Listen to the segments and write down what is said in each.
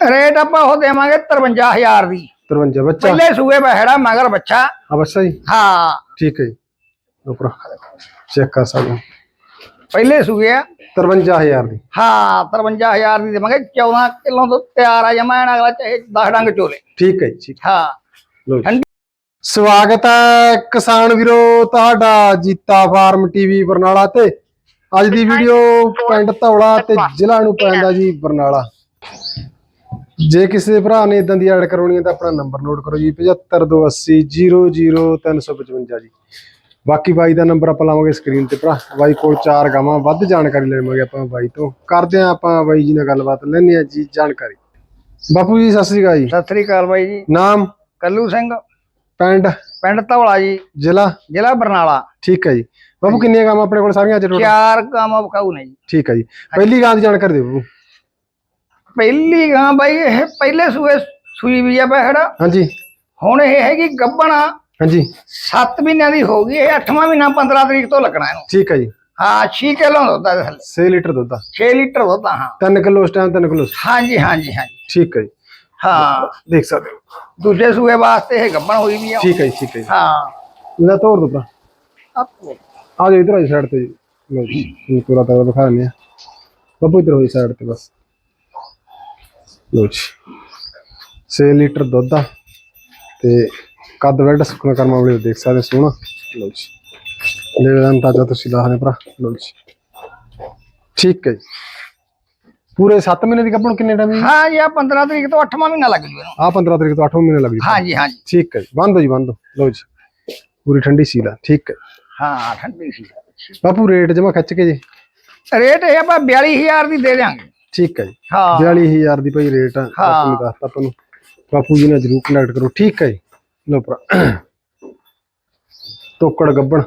Rate ਆਪਾਂ ਉਹ ਦੇਵਾਂਗੇ 53000 ਦੀ। 53 ਬੱਚਾ? ਪਹਿਲੇ ਸੂਏ ਬਹਿੜਾ ਮਗਰ ਬੱਚਾ। ਆ ਬੱਚਾ ਜੀ? ਹਾਂ। ਠੀਕ ਹੈ ਜੀ। ਉਪਰ ਚੈੱਕ ਕਰ ਸਕਦੇ ਹੋ। ਪਹਿਲੇ ਸੂਏ ਆ। 53000 ਦੀ। ਹਾਂ 53000 ਦੀ ਦੇਵਾਂਗੇ। 14 ਕਿਲੋ ਤੋਂ ਤਿਆਰ ਆ ਜਮਾ ਅਗਲਾ ਚਾਹੇ 10 ਡੰਗ ਚੋਲੇ। ਠੀਕ ਹੈ ਜੀ ਠੀਕ। ਹਾਂ। ਸਵਾਗਤ ਹੈ ਕਿਸਾਨ ਵੀਰੋ ਤੁਹਾਡਾ ਜੀਤਾ ਫਾਰਮ ਟੀਵੀ ਬਰਨਾਲਾ ਤੇ। ਅੱਜ ਦੀ ਵੀਡੀਓ ਪਿੰਡ ਧੌਲਾ ਤੇ ਜ਼ਿਲ੍ਹਾ ਨੂੰ ਪੈਂਦਾ ਜੀ ਬਰਨਾਲਾ। ਜੇ ਕਿਸੇ ਦੇ ਭਰਾ ਨੇ ਇਦਾਂ ਦੀ ਐਡ ਕਰਾਉਣੀ ਹੈ ਤਾਂ ਆਪਣਾ ਨੰਬਰ ਨੋਟ ਕਰੋ ਜੀ 7528000355 ਜੀ। ਬਾਕੀ ਬਾਈ ਦਾ ਨੰਬਰ ਆਪਾਂ ਲਾਵਾਂਗੇ ਸਕਰੀਨ ਤੇ ਭਰਾ। ਬਾਈ ਕੋਲ ਚਾਰ ਗਾਵਾਂ ਵੱਧ ਜਾਣਕਾਰੀ ਲੈਵਾਂਗੇ ਆਪਾਂ ਬਾਈ ਤੋਂ। ਕਰਦੇ ਆ ਆਪਾਂ ਬਾਈ ਜੀ ਨਾਲ ਗੱਲਬਾਤ ਲੈਣੇ ਆ ਜੀ ਜਾਣਕਾਰੀ। ਬਾਪੂ ਜੀ ਸਤਿ ਸ੍ਰੀ ਅਕਾਲ ਜੀ। ਸਤਿ ਸ੍ਰੀ ਅਕਾਲ ਬਾਈ ਜੀ। ਨਾਮ? ਕੱਲੂ ਸਿੰਘ। ਪਿੰਡ? ਪਿੰਡ ਧੌਲਾ ਜੀ। ਜ਼ਿਲ੍ਹਾ? ਜ਼ਿਲ੍ਹਾ ਬਰਨਾਲਾ। ਠੀਕ ਹੈ ਜੀ। ਬਾਬੂ ਕਿੰਨੀਆਂ ਗਾਵਾਂ ਆਪਣੇ ਕੋਲ? ਸਾਰੀਆਂ ਅੱਜ ਟੋਟਲ ਚਾਰ ਕੰਮ ਵਿਖਾਊ ਨੇ ਜੀ। ਠੀਕ ਹੈ ਜੀ। ਪਹਿਲੀ ਗਾਂ ਦੀ ਜਾਣਕਾਰੀ ਦਿਓ ਬਾਬੂ ਪਹਿਲੀ ਗਾਂ ਬਾਈ ਇਹ ਪਹਿਲੇ ਸੂਏ ਸੂਈ ਵੀ ਆ ਬਹਿੜਾ ਹਾਂਜੀ। ਹੁਣ ਇਹ ਹੈਗੀ ਗੱਬਣਾ। ਹਾਂਜੀ। 7 ਮਹੀਨਿਆਂ ਦੀ ਹੋ ਗਈ ਇਹ 8ਵਾਂ ਮਹੀਨਾ 15 ਤਰੀਕ ਤੋਂ ਲੱਗਣਾ ਇਹਨੂੰ। ਠੀਕ ਹੈ ਜੀ। ਹਾਂ 6 ਕਿਲੋ ਦੁੱਧ ਆ ਇਹਦੇ ਥੱਲੇ। 6 ਲੀਟਰ ਦੁੱਧ ਆ। 6 ਲੀਟਰ ਦੁੱਧ ਆ ਹਾਂ। 3 ਕਿਲੋ ਉਸ ਟਾਈਮ 3 ਕਿਲੋ ਹਾਂਜੀ ਹਾਂਜੀ ਹਾਂਜੀ। ਠੀਕ ਹੈ ਜੀ। ਹਾਂ। ਦੇਖ ਸਕਦੇ ਹੋ। ਦੂਜੇ ਸੂਏ ਵਾਸਤੇ ਇਹ ਗੱਬਣ ਹੋਈ ਵੀ ਆ। ਠੀਕ ਹੈ ਜੀ ਠੀਕ ਹੈ ਜੀ। ਹਾਂ। ਲੈ ਤੋੜ ਦੋ ਭਰਾ ਆਪੋ ਆ ਜਾਓ ਇਧਰ ਆ ਸਾਈਡ ਤੇ ਜੀ। ਲਓ ਜੀ। ਪੂਰਾ ਤਾਂ ਦਿਖਾ ਦਿੰਦੇ ਆ। ਬਾਬੂ ਇਧਰ ਹੋਈ ਸਾਈਡ ਤੇ ਬਸ। ਲਓ ਜੀ। 6 ਲੀਟਰ ਦੁੱਧ ਆ ਤੇ ਕੱਦ ਵੈਡ ਸੁਖਣਾ ਕਰਮਾ ਵਾਲੇ ਦੇਖ ਸਕਦੇ ਸੋਹਣਾ। ਲਓ ਜੀ। ਲੈ ਲਾਂ ਤਾਂ ਤੁਸੀਂ ਦੱਸਦੇ ਭਰਾ। ਲਓ ਜੀ। ਠੀਕ ਹੈ ਜੀ। ਪੂਰੇ 7 ਮਹੀਨੇ ਦੀ ਕੱਪਣ ਕਿੰਨੇ ਟਾਈਮ ਹਾਂ ਜੀ ਆ 15 ਤਰੀਕ ਤੋਂ 8ਵਾਂ ਮਹੀਨਾ ਲੱਗ ਜੂ ਇਹਨੂੰ। ਆ 15 ਤਰੀਕ ਤੋਂ 8 ਮਹੀਨੇ ਲੱਗ ਜੂ। ਹਾਂਜੀ ਠੀਕ ਹੈ ਜੀ। ਬੰਦ ਹੋ ਜੀ ਬੰਦ ਹੋ। ਲਓ ਜੀ। ਪੂਰੀ ਠੰਡੀ ਸੀਲ ਆ। ਠੀਕ ਹੈ। ਹਾਂ ਠੰਡੀ ਸੀ ਬਾਪੂ ਰੇਟ ਜਮਾ ਖਿੱਚ ਕੇ ਜੀ। ਰੇਟ ਇਹ ਆਪਾਂ 42000 ਦੀ ਦੇ ਦਿਆਂਗੇ। ਠੀਕ ਹੈ ਜੀ। ਹਾਂ। 42000 ਦੀ ਭਾਈ ਰੇਟ ਆ। ਬਾਪੂ ਨੇ ਦੱਸਤਾ ਆਪਾਂ ਨੂੰ। ਬਾਪੂ ਜੀ ਨਾਲ ਜਰੂਰ ਕਨੈਕਟ ਕਰੋ ਠੀਕ ਹੈ ਜੀ। ਲਓ ਭਰਾ। ਤੋਕੜ ਗੱਬਣ।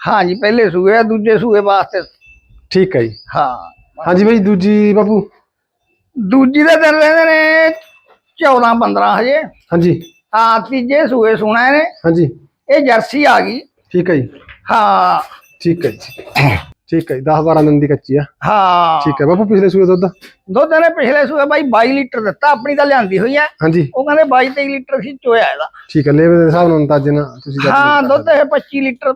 ਹਾਂ ਜੀ ਪਹਿਲੇ ਸੂਏ ਆ ਦੂਜੇ ਸੂਏ ਵਾਸਤੇ। ਠੀਕ ਹੈ ਜੀ। ਹਾਂ। ਹਾਂਜੀ ਭਾਈ ਦੂਜੀ ਬਾਪੂ? ਦੂਜੀ ਦੇ ਦਿਨ ਰਹਿੰਦੇ ਨੇ 14 15 ਹਜੇ। ਹਾਂਜੀ। ਆ ਤੀਜੇ ਸੂਏ ਸੁਣਾ ਇਹਨੇ ਹਾਂਜੀ। ਇਹ ਜਰਸੀ ਆ ਗਈ। ਠੀਕ ਹੈ ਜੀ। ਹਾਂ। ਠੀਕ ਹੈ ਜੀ। ਠੀਕ ਹੈ ਜੀ 10 12 ਦਿਨ ਦੀ ਕੱਚੀ ਆ ਹਾਂ ਠੀਕ ਹੈ ਬਾਪੂ ਪਿਛਲੇ ਸੂਏ ਦੁੱਧ ਦੁੱਧ ਨੇ ਪਿਛਲੇ ਸੂਏ ਬਾਈ 22 ਲੀਟਰ ਦਿੱਤਾ ਆਪਣੀ ਤਾਂ ਲਿਆਂਦੀ ਹੋਈ ਆ ਹਾਂਜੀ ਉਹ ਕਹਿੰਦੇ 22 23 ਲੀਟਰ ਸੀ ਚੋਇਆ ਇਹਦਾ ਠੀਕ ਹੈ ਲੇਵੇ ਦੇ ਹਿਸਾਬ ਨਾਲ ਅੰਦਾਜ਼ੇ ਨਾਲ ਤੁਸੀਂ ਹਾਂ ਦੁੱਧ ਇਹ 25 ਲੀਟਰ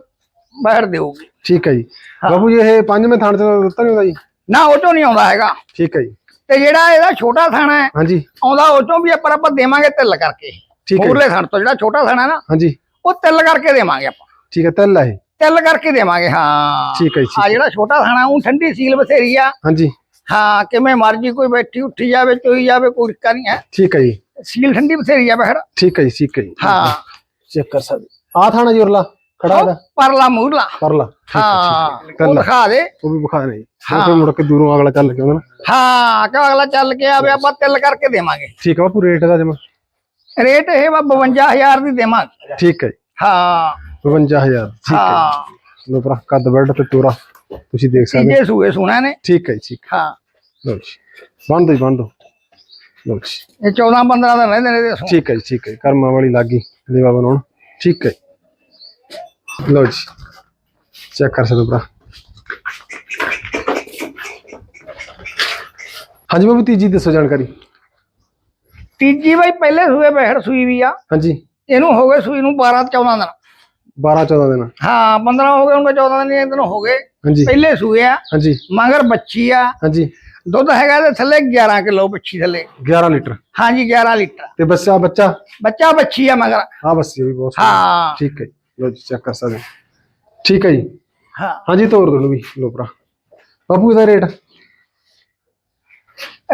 ਬਾਹਰ ਦੇਊਗੀ ਠੀਕ ਹੈ ਜੀ ਬਾਪੂ ਜੀ ਇਹ ਪੰਜਵੇਂ ਥਾਣ ਤੇ ਦਿੱਤਾ ਨਹੀਂ ਹੁੰਦਾ ਜੀ ਨਾ ਉਹ ਚੋਂ ਨਹੀਂ ਆਉਂਦਾ ਹੈਗਾ ਠੀਕ ਹੈ ਜੀ ਤੇ ਜਿਹੜਾ ਇਹਦਾ ਛੋਟਾ ਥਾਣਾ ਹੈ ਹਾਂਜੀ ਆਉਂਦਾ ਉਹ ਚੋਂ ਵੀ ਆਪਾਂ ਆਪਾਂ ਦੇਵਾਂਗੇ ਤਿੱਲ ਕਰਕੇ ਠੀਕ ਹੈ ਜੀ। ਉਰਲੇ ਥਣ ਤੋਂ ਜਿਹੜਾ ਛੋਟਾ ਥਾਣਾ ਹੈ ਨਾ ਹਾਂਜੀ ਉਹ ਤਿੱਲ ਕਰਕੇ ਦੇਵਾਂਗੇ ਆਪਾਂ ਠੀਕ ਹੈ ਤਿੰਨ ਹੈ ਤਿੱਲ ਕਰਕੇ ਦੇਵਾਂਗੇ ਹਾਂ। ਠੀਕ ਹੈ ਜੀ, ਆ ਜਿਹੜਾ ਛੋਟਾ ਥਾਣਾ ਉਹ ਠੰਡੀ ਸੀਲ ਬਥੇਰੀ ਆ। ਹਾਂਜੀ। ਹਾਂ ਕਿਵੇਂ ਮਰਜ਼ੀ ਕੋਈ ਬੈਠੀ ਉੱਠੀ ਜਾਵੇ ਚੋਈ ਜਾਵੇ ਕੋਈ ਦਿੱਕਤ ਨਹੀਂ ਹੈ। ਠੀਕ ਹੈ ਜੀ। ਸੀਲ ਠੰਡੀ ਬਥੇਰੀ ਆ ਬਹਿਰ ਠੀਕ ਹੈ ਜੀ ਠੀਕ ਹੈ ਜੀ। ਹਾਂ। ਚੈੱਕ ਕਰ ਸਕਦੇ। ਆ ਥਾਣਾ ਜੀ ਉਰਲਾ ਖੜਾ ਉਹ ਦਾ ਪਰਲਾ ਮੂਰਲਾ। ਪਰਲਾ ਹੈ ਹਾਂ ਹੈ। ਉਹ ਦਿਖਾ ਦੇ। ਉਹ ਵੀ ਵਿਖਾ ਨਹੀਂ ਫਿਰ ਮੁੜ ਕੇ ਦੂਰੋਂ ਅਗਲਾ ਚੱਲ ਕੇ ਆਉਂਦਾ ਨਾ। ਹਾਂ ਕਿ ਅਗਲਾ ਚੱਲ ਕੇ ਆਵੇ ਆਪਾਂ ਤਿੱਲ ਕਰਕੇ ਦੇਵਾਂਗੇ। ਠੀਕ ਹੈ ਬਾਪੂ ਰੇਟ ਦਾ ਜਮਾ। ਰੇਟ ਇਹ ਵਾ 52000 ਦੀ ਦੇਵਾਂਗੇ। ਠੀਕ ਹੈ ਜੀ। ਹਾਂ। 52000 ਠੀਕ ਹੈ ਹਾਂ। ਲੋ ਭਰਾ ਕੱਦ ਬੈੱਡ ਤੇ ਤੋਰਾ। ਤੁਸੀਂ ਦੇਖ ਸਕਦੇ ਤੀਜੇ ਸੂਏ ਸੁਣਾ ਨੇ। ਠੀਕ ਹੈ ਜੀ ਠੀਕ ਹਾਂ। ਲੋ ਜੀ। ਬੰਦ ਹੀ ਬੰਦ ਲੋ ਜੀ। ਇਹ 14 15 ਦਿਨ ਰਹਿੰਦੇ ਨੇ ਇਹਦੇ ਸੂਣ। ਠੀਕ ਹੈ ਜੀ ਠੀਕ ਹੈ ਜੀ। ਕਰਮਾਂ ਵਾਲੀ ਲੱਗੀ ਲੇਵਾ ਬਣਾਉਣ। ਠੀਕ ਹੈ ਲੋ ਜੀ। ਚੈੱਕ ਕਰ ਸਕਦੇ ਹੋ ਭਰਾ। ਹਾਂਜੀ ਬਾਬੂ ਤੀਜੀ ਦੱਸੋ ਜਾਣਕਾਰੀ। ਤੀਜੀ ਬਾਈ ਪਹਿਲੇ ਸੂਏ ਬਹਿੜ ਸੂਈ ਵੀ ਆ। ਹਾਂਜੀ। ਇਹਨੂੰ ਹੋ ਗਏ ਸੂਈ ਨੂੰ 12 14 ਦਿਨ। 12 14 ਦਿਨ। ਹਾਂ 15 ਹੋ ਗਏ ਹੁਣ 14 ਦਿਨ ਇਹ ਦਿਨ ਹੋ ਗਏ। ਹਾਂਜੀ। ਪਹਿਲੇ ਸੂਏ ਆ ਹਾਂਜੀ। ਮਗਰ ਬੱਚੀ ਆ। ਹਾਂਜੀ। ਦੁੱਧ ਹੈਗਾ ਇਹਦੇ ਥੱਲੇ 11 ਕਿਲੋ ਬੱਚੀ ਥੱਲੇ। 11 ਲੀਟਰ। ਹਾਂਜੀ 11 ਲੀਟਰ। ਤੇ ਬੱਚਾ ਬੱਚਾ? ਬੱਚਾ ਬੱਚੀ ਆ ਮਗਰ। ਆ ਬੱਸੀ ਵੀ ਬਹੁਤ। ਹਾਂ। ਠੀਕ ਹੈ। ਲਓ ਜੀ ਚੈੱਕ ਕਰ ਸਕਦੇ ਹੋ। ਠੀਕ ਹੈ ਜੀ। ਹਾਂ। ਹਾਂਜੀ ਤੋਰ ਦੋ ਵੀ। ਲੋ ਭਰਾ। ਬਾਪੂ ਇਹਦਾ ਰੇਟ?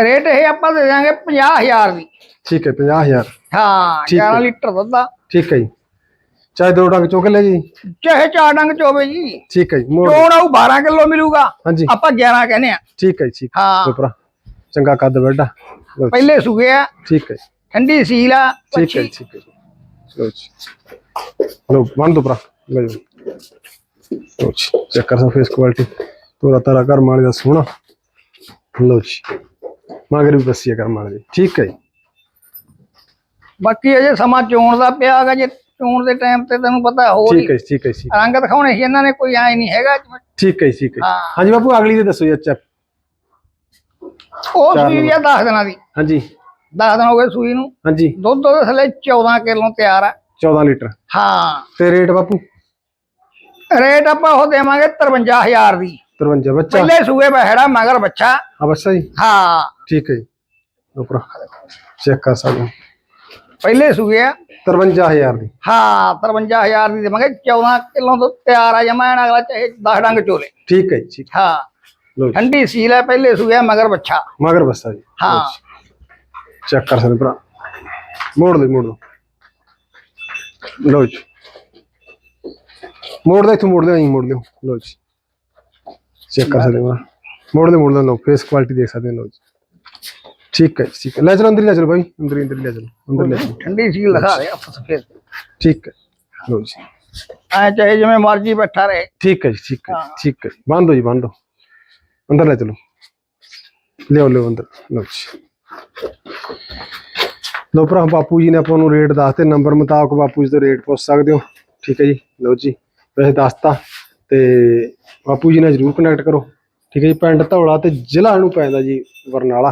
ਰੇਟ ਇਹ ਆਪਾਂ ਦੇ ਦਾਂਗੇ 50000 ਦੀ। ਠੀਕ ਹੈ 50000 ਹਾਂ ਠੀਕ ਹੈ। 11 ਲੀਟਰ ਦੁੱਧ ਆ। ਠੀਕ ਹੈ ਜੀ। ਚਾਹੇ ਦੋ ਡੰਗ ਚੁੱਕ ਲੈ ਜੀ। ਚਾਹੇ ਚਾਰ ਡੰਗ ਚੋਵੇ ਜੀ। ਠੀਕ ਹੈ ਜੀ ਮੋੜ ਚੋਣ ਆਊ 12 ਕਿਲੋ ਮਿਲੂਗਾ। ਹਾਂਜੀ। ਆਪਾਂ 11 ਕਹਿੰਦੇ ਆ ਠੀਕ ਹੈ ਜੀ ਠੀਕ ਹਾਂ। ਲੋ ਭਰਾ ਚੰਗਾ ਕੱਦ ਲੋ ਜੀ, ਪਹਿਲੇ ਸੂਏ ਆ। ਠੀਕ ਹੈ ਠੰਡੀ ਸੀਲ ਆ ਠੀਕ ਹੈ ਠੀਕ ਹੈ। ਲਓ ਜੀ। ਲੋ ਬੰਦ ਜੀ। ਲਓ ਜੀ ਚੈੱਕ ਕਰ ਸਕਦੇ ਫੇਸ ਕੁਆਲਿਟੀ ਤੋਰਾ ਤਾਰਾ ਘਰ ਮਾਲੇ ਦਾ ਸੋਹਣਾ। ਲਓ ਜੀ। ਮਗਰ ਵੀ ਬੱਸੀ ਕਰ ਮਾਲੇ ਠੀਕ ਹੈ ਜੀ। ਬਾਕੀ ਅਜੇ ਸਮਾਂ ਚੋਣ ਦਾ ਪਿਆ ਹੈਗਾ ਜੇ ਚੋਣ ਦੇ ਟਾਈਮ ਤੇ ਤੈਨੂੰ ਪਤਾ ਹੋਰ ਠੀਕ ਹੈ ਠੀਕ ਹੈ ਜੀ, ਰੰਗ ਦਿਖਾਉਣੇ ਸੀ ਇਹਨਾਂ ਨੇ ਕੋਈ ਐ ਨਹੀਂ ਹੈਗਾ। ਠੀਕ ਹੈ ਠੀਕ ਹੈ। ਹਾਂ। ਹਾਂਜੀ ਬਾਪੂ ਅਗਲੀ ਦੇ ਦੱਸੋ ਜੀ ਅੱਛਾ। ਉਹ ਸੂਈ ਆ 10 ਦਿਨਾਂ ਦੀ। ਹਾਂਜੀ। 10 ਦਿਨ ਹੋ ਗਏ ਸੂਈ ਨੂੰ। ਹਾਂਜੀ। ਦੁੱਧ ਉਹਦੇ ਥੱਲੇ 14 ਕਿਲੋ ਤਿਆਰ ਆ। 14 ਲੀਟਰ। ਹਾਂ। ਤੇ ਰੇਟ ਬਾਪੂ? ਰੇਟ ਆਪਾਂ ਉਹ ਦੇਵਾਂਗੇ 53000 ਦੀ। 53 ਬੱਚਾ। ਪਹਿਲੇ ਸੂਏ ਬਹਿੜਾ ਮਗਰ ਬੱਚਾ। ਆ ਬੱਚਾ ਜੀ। ਹਾਂ। ਠੀਕ ਹੈ ਜੀ। ਭਰਾ ਚੈੱਕ ਕਰ ਸਕਦੇ ਹੋ। ਪਹਿਲੇ ਸੂਏ ਆ। 53000 ਦੀ। ਹਾਂ 53000 ਦੀ ਦੇਵਾਂਗੇ। 14 ਕਿਲੋ ਤੋਂ ਤਿਆਰ ਆ ਜਮਾ ਅਗਲਾ ਚਾਹੇ 10 ਡੰਗ ਚੋਲੇ। ਠੀਕ ਹੈ ਜੀ ਹਾਂ। ਠੰਡੀ ਸੀਲ ਹੈ ਪਹਿਲੇ ਸੂਏ ਆ, ਮਗਰ ਬੱਚਾ ਮਗਰ ਬੱਸਾ ਜੀ। ਹਾਂ। ਚੈੱਕ ਕਰ ਸਕਦੇ ਭਰਾ। ਮੋੜ ਦੇ ਮੋੜ ਦੋ ਲਓ ਜੀ। ਮੋੜ ਦੇ ਇੱਥੋਂ ਮੋੜ ਦੇ ਆਈ ਮੋੜ ਲਿਓ। ਲਓ ਜੀ। ਚੈੱਕ ਕਰ ਸਕਦੇ ਭਰਾ। ਮੋੜ ਦੇ ਮੋੜ ਦੇ ਲਓ। ਫੇਸ ਕੁਆਲਿਟੀ ਦੇਖ ਸਕਦੇ ਹੋ ਲਓ ਜੀ। ਠੀਕ ਹੈ ਜੀ, ਠੀਕ ਹੈ। ਲੈ ਚਲੋ ਅੰਦਰ ਹੀ ਲੈ ਚਲੋ ਭਾਈ ਅੰਦਰ ਹੀ ਅੰਦਰ ਹੀ ਲੈ ਚਲੋ ਅੰਦਰ ਲੈ ਚਲੋ। ਠੰਡੀ ਸੀਲ ਦਿਖਾ ਰਿਹਾ ਸਫੇਦ ਠੀਕ ਹੈ ਲਓ ਜੀ। ਐ ਚਾਹੇ ਜਿਵੇਂ ਮਰਜ਼ੀ ਬੈਠਾ ਰਹੇ। ਠੀਕ ਹੈ ਜੀ ਠੀਕ ਹੈ ਜੀ, ਠੀਕ ਹੈ। ਬੰਦ ਹੋ ਜੀ ਬੰਦ ਹੋ ਅੰਦਰ ਲੈ ਚਲੋ। ਲਿਓ ਲਿਓ ਅੰਦਰ। ਲਓ ਜੀ। ਲਓ ਭਰਾ ਬਾਪੂ ਜੀ ਨੇ ਆਪਾਂ ਨੂੰ ਰੇਟ ਦੱਸਤੇ ਨੰਬਰ ਮੁਤਾਬਕ ਬਾਪੂ ਜੀ ਤੋਂ ਰੇਟ ਪੁੱਛ ਸਕਦੇ ਹੋ। ਠੀਕ ਹੈ ਜੀ ਲਓ ਜੀ। ਵੈਸੇ ਦੱਸਤਾ ਤੇ ਬਾਪੂ ਜੀ ਨਾਲ ਜਰੂਰ ਕਨੈਕਟ ਕਰੋ। ਠੀਕ ਹੈ ਜੀ ਪਿੰਡ ਧੌਲਾ ਤੇ ਜ਼ਿਲ੍ਹਾ ਨੂੰ ਪੈਂਦਾ ਜੀ ਬਰਨਾਲਾ।